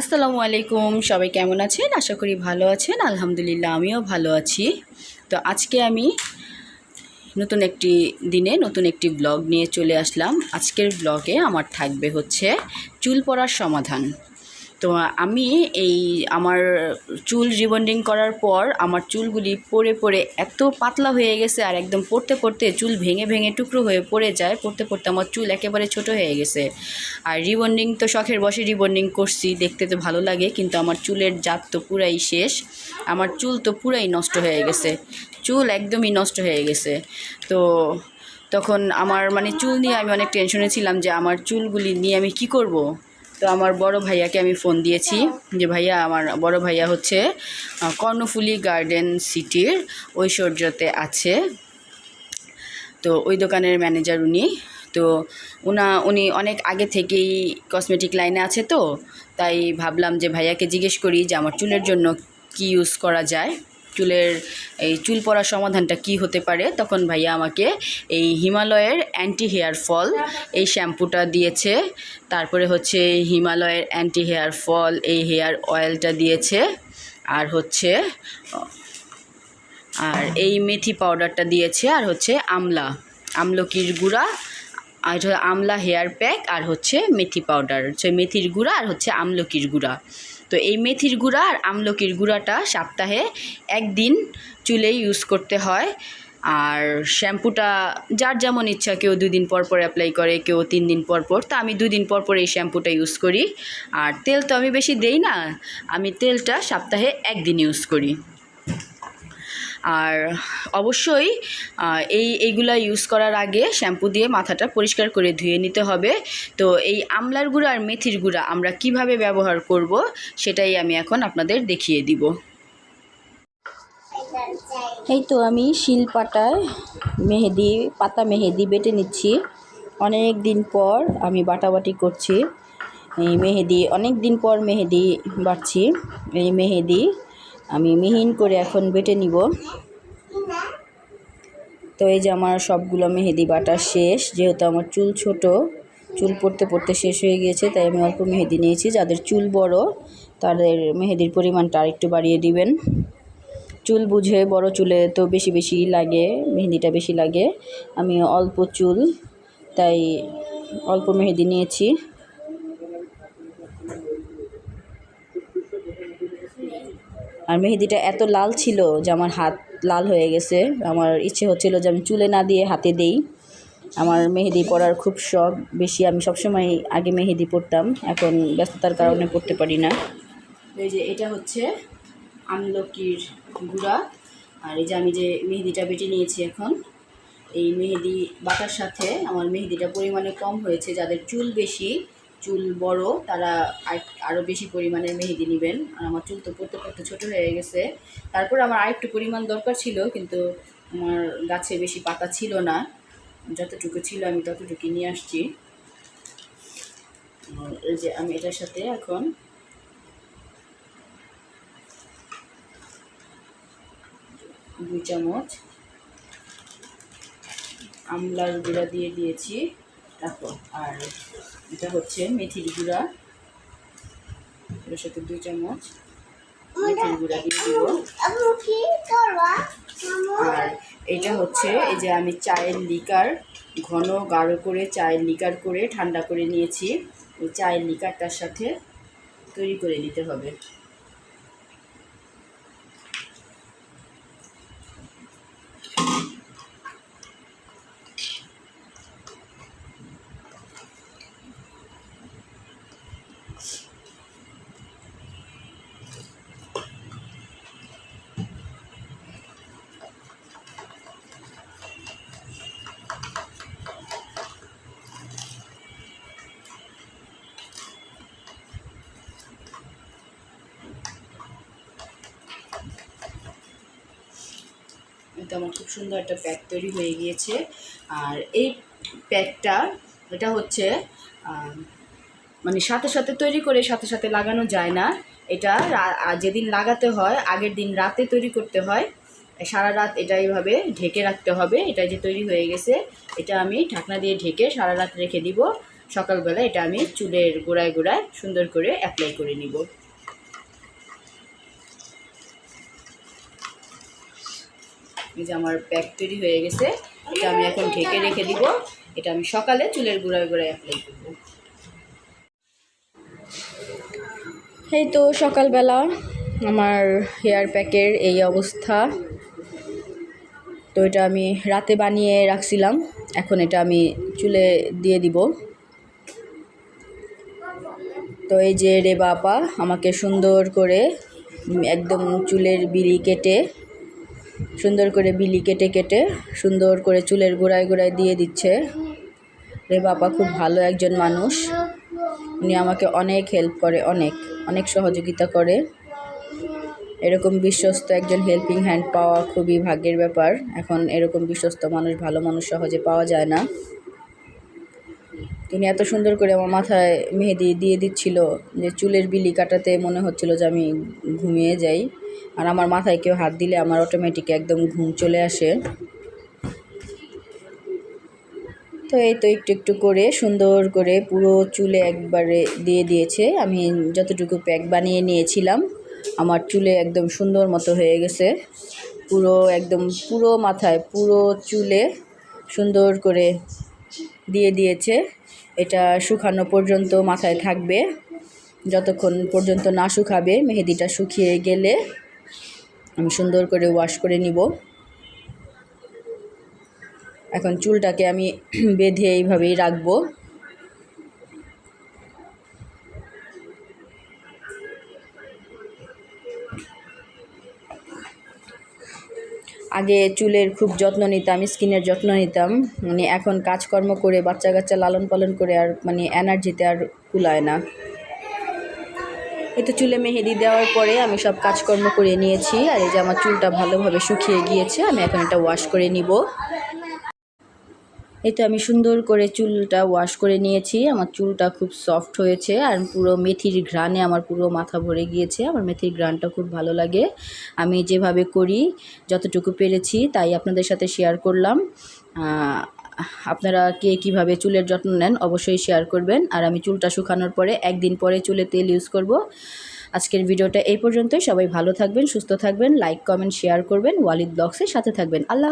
আসসালামু আলাইকুম, সবাই কেমন আছেন? আশা করি ভালো আছেন। আলহামদুলিল্লাহ, আমিও ভালো আছি। তো আজকে আমি নতুন একটি দিনে নতুন একটি ব্লগ নিয়ে চলে আসলাম। আজকের ব্লগে আমার থাকবে হচ্ছে চুল পড়ার সমাধান। তো আমি এই আমার চুল রিবন্ডিং করার পর আমার চুলগুলি পড়ে পড়ে এত পাতলা হয়ে গেছে আর একদম পড়তে পড়তে চুল ভেঙে ভেঙে টুকরো হয়ে পড়ে যায়। পড়তে পড়তে আমার চুল একেবারে ছোট হয়ে গেছে। আর রিবন্ডিং তো শখের বসে রিবন্ডিং করছি, দেখতে তো ভালো লাগে, কিন্তু আমার চুলের জাত তো পুরাই শেষ। আমার চুল তো পুরাই নষ্ট হয়ে গেছে। চুল একদমই নষ্ট হয়ে গেছে। তো তখন আমার মানে চুল নিয়ে আমি অনেক টেনশনে ছিলাম যে আমার চুলগুলি নিয়ে আমি কি করব? তো আমার বড় ভাইয়াকে আমি ফোন দিয়েছি যে, ভাইয়া, আমার বড় ভাইয়া হচ্ছে কর্ণফুলি গার্ডেন সিটির ঐশ্বর্যতে আছে। তো ওই দোকানের ম্যানেজার উনি, তো উনা, উনি অনেক আগে থেকেই কসমেটিক লাইনে আছে তো, তাই ভাবলাম যে, ভাইয়াকে জিজ্ঞেস করি যে, আমার চুলের জন্য কি ইউজ করা যায়? চুলের, এই চুল পড়ার সমাধানটা কি হতে পারে, তখন ভাইয়া আমাকে এই হিমালয়ের অ্যান্টি হেয়ার ফল এই শ্যাম্পুটা দিয়েছে, তারপরে হচ্ছে হিমালয়ের অ্যান্টি হেয়ার ফল এই হেয়ার অয়েলটা দিয়েছে, আর হচ্ছে, আর এই মেথি পাউডারটা দিয়েছে, আর হচ্ছে আমলা, আমলকির গুঁড়া, আর আমলা হেয়ার প্যাক আর হচ্ছে মেথি পাউডার হচ্ছে মেথির গুঁড়া, আর হচ্ছে আমলকির গুঁড়া। তো এই মেথির গুঁড়া আর আমলকির গুঁড়াটা সপ্তাহে একদিন চুলে ইউজ করতে হয়। আর শ্যাম্পুটা যার যেমন ইচ্ছা কেউ দুদিন পর পর অ্যাপ্লাই করে, কেউ তিন দিন পর পর। তো আমি দুদিন পর পর এই শ্যাম্পুটা ইউজ করি। আর তেল তো আমি বেশি দেই না, আমি তেলটা সপ্তাহে একদিন ইউজ করি। আর অবশ্যই এই, এইগুলা ইউজ করার আগে শ্যাম্পু দিয়ে মাথাটা পরিষ্কার করে ধুয়ে নিতে হবে। তো এই আমলার গুঁড়া আর মেথির গুঁড়া আমরা কীভাবে ব্যবহার করব সেটাই আমি এখন আপনাদের দেখিয়ে দিব। এই তো আমি শিল পাটায় মেহেদি, পাতা মেহেদি বেটে নিচ্ছি। অনেক দিন পর আমি বাটাবাটি করছি। এই মেহেদি, অনেক দিন পর মেহেদি বাটছি। এই মেহেদি আমি মিহিন করে এখন বেটে নিব। তো এই যে আমার সবগুলো মেহেদি বাটা শেষ, যেহেতু আমার চুল ছোট, চুল পড়তে পড়তে শেষ হয়ে গিয়েছে, তাই আমি অল্প মেহেদি নিয়েছি। যাদের চুল বড়, তাদের মেহেদির পরিমাণটা আরেকটু বাড়িয়ে দিবেন। চুল বুঝে বড় চুলে তো বেশি বেশি লাগে, মেহেদিটা বেশি লাগে। আমি অল্প চুল, তাই অল্প মেহেদি নিয়েছি। আর মেহেদিটা এত লাল ছিল যে আমার হাত লাল হয়ে গেছে। আমার ইচ্ছে হচ্ছিল যে আমি চুলে না দিয়ে হাতে দেই। আমার মেহেদি পরার খুব শখ। বেশি আমি সবসময় আগে মেহেদি পরতাম। এখন ব্যস্ততার কারণে পরতে পারি না। এই যে এটা হচ্ছে আমলকির গুঁড়া। আর এই যে আমি যে মেহেদিটা বেটে নিয়েছি এখন, এই মেহেদি বাটার সাথে আমার মেহেদিটা পরিমাণে কম হয়েছে। যাদের চুল বেশি চুল বড়, তারা আর- আরও বেশি পরিমাণের মেহেদি নেবেন। আর আমার চুল তো পড়তে পড়তে ছোটো হয়ে গেছে। তারপর আমার আরেকটু পরিমাণ দরকার ছিল, কিন্তু আমার গাছে বেশি পাতা ছিল না। যতটুকু ছিল আমি ততটুকু নিয়ে আসছি। এই যে আমি এটার সাথে এখন দুই চামচ আমলার গুঁড়া দিয়ে দিয়েছি। দেখো আর এটা হচ্ছে মেথির গুঁড়া। এটার সাথে দুই চামচ মেথির গুঁড়া দিয়ে দিব। আর এটা হচ্ছে এই যে আমি চায়ের লিকার ঘন গাঢ় করে চায়ের লিকার করে ঠান্ডা করে নিয়েছি। ওই চায়ের লিকারটার সাথে তৈরি করে নিতে হবে। আমার খুব সুন্দর একটা প্যাক তৈরি হয়ে গিয়েছে। আর এই প্যাকটা এটা হচ্ছে মানে সাথে সাথে তৈরি করে সাথে সাথে লাগানো যায় না। এটা যেদিন লাগাতে হয়, আগের দিন রাতে তৈরি করতে হয়। সারা রাত এটা এইভাবে ঢেকে রাখতে হবে। এটা যে তৈরি হয়ে গেছে, এটা আমি ঢাকনা দিয়ে ঢেকে সারা রাত রেখে দিব। সকালবেলা এটা আমি চুলের গোড়ায় গোড়ায় সুন্দর করে অ্যাপ্লাই করে নিব। যে আমার প্যাক তৈরি হয়ে গেছে, এটা আমি এখন ঢেকে রেখে দিব। এটা আমি সকালে চুলের গোড়ায় গোড়ায় অ্যাপ্লাই করব। এই তো সকালবেলা আমার হেয়ার প্যাকের এই অবস্থা। তো এটা আমি রাতে বানিয়ে রাখছিলাম, এখন এটা আমি চুলে দিয়ে দিব। তো এই যে রে বাপা, আমাকে সুন্দর করে একদম চুলের বিলি কেটে সুন্দর করে বিলি কেটে কেটে সুন্দর করে চুলের গোড়ায় গোড়ায় দিয়ে দিচ্ছে। রে বাবা, খুব ভালো একজন মানুষ। উনি আমাকে অনেক হেল্প করে, অনেক অনেক সহযোগিতা করে। এরকম বিশ্বস্ত একজন হেল্পিং হ্যান্ড পাওয়া খুবই ভাগ্যের ব্যাপার। এখন এরকম বিশ্বস্ত মানুষ, ভালো মানুষ সহজে পাওয়া যায় না। তিনি এত সুন্দর করে আমার মাথায় মেহেদি দিয়ে দিচ্ছিল যে চুলের বিলি কাটাতে মনে হচ্ছিল যে আমি ঘুমিয়ে যাই। আর আমার মাথায় কেউ হাত দিলে আমার অটোমেটিক একদম ঘুম চলে আসে। তো এই তো একটু একটু করে সুন্দর করে পুরো চুলে একবারে দিয়ে দিয়েছে। আমি যতটুকু প্যাক বানিয়ে নিয়েছিলাম, আমার চুলে একদম সুন্দর মতো হয়ে গেছে। পুরো একদম পুরো মাথায় পুরো চুলে সুন্দর করে দিয়ে দিয়েছে। এটা শুকানো পর্যন্ত মাথায় থাকবে। যতক্ষণ পর্যন্ত না শুকাবে, মেহেদিটা শুকিয়ে গেলে আমি সুন্দর করে ওয়াশ করে নিব। এখন চুলটাকে আমি বেঁধে এইভাবেই রাখব। আগে চুলের খুব যত্ন নিতাম, স্কিনের যত্ন নিতাম। মানে এখন কাজকর্ম করে বাচ্চা কাচ্চা লালন পালন করে আর মানে এনার্জিতে আর কুলায় না। এই তো চুলে মেহেদি দেওয়ার পরে আমি সব কাজকর্ম করে নিয়েছি। আর এই যে আমার চুলটা ভালোভাবে শুকিয়ে গিয়েছে, আমি এখন এটা ওয়াশ করে নিব। এই তো আমি সুন্দর করে চুলটা ওয়াশ করে নিয়েছি। আমার চুলটা খুব সফট হয়েছে আর পুরো মেথির ঘ্রাণে আমার পুরো মাথা ভরে গিয়েছে। আমার মেথির ঘ্রাণটা খুব ভালো লাগে। আমি যেভাবে করি, যতটুকু পেরেছি, তাই আপনাদের সাথে শেয়ার করলাম। আপনারা কে কীভাবে চুলের যত্ন নেন, অবশ্যই শেয়ার করবেন। আর আমি চুলটা শুকানোর পরে, একদিন পরে চুলে তেল ইউজ করব। আজকের ভিডিওটা এই পর্যন্তই। সবাই ভালো থাকবেন, সুস্থ থাকবেন লাইক কমেন্ট শেয়ার করবেন। ওয়ালিদ ব্লগসের সাথে থাকবেন। আল্লাহ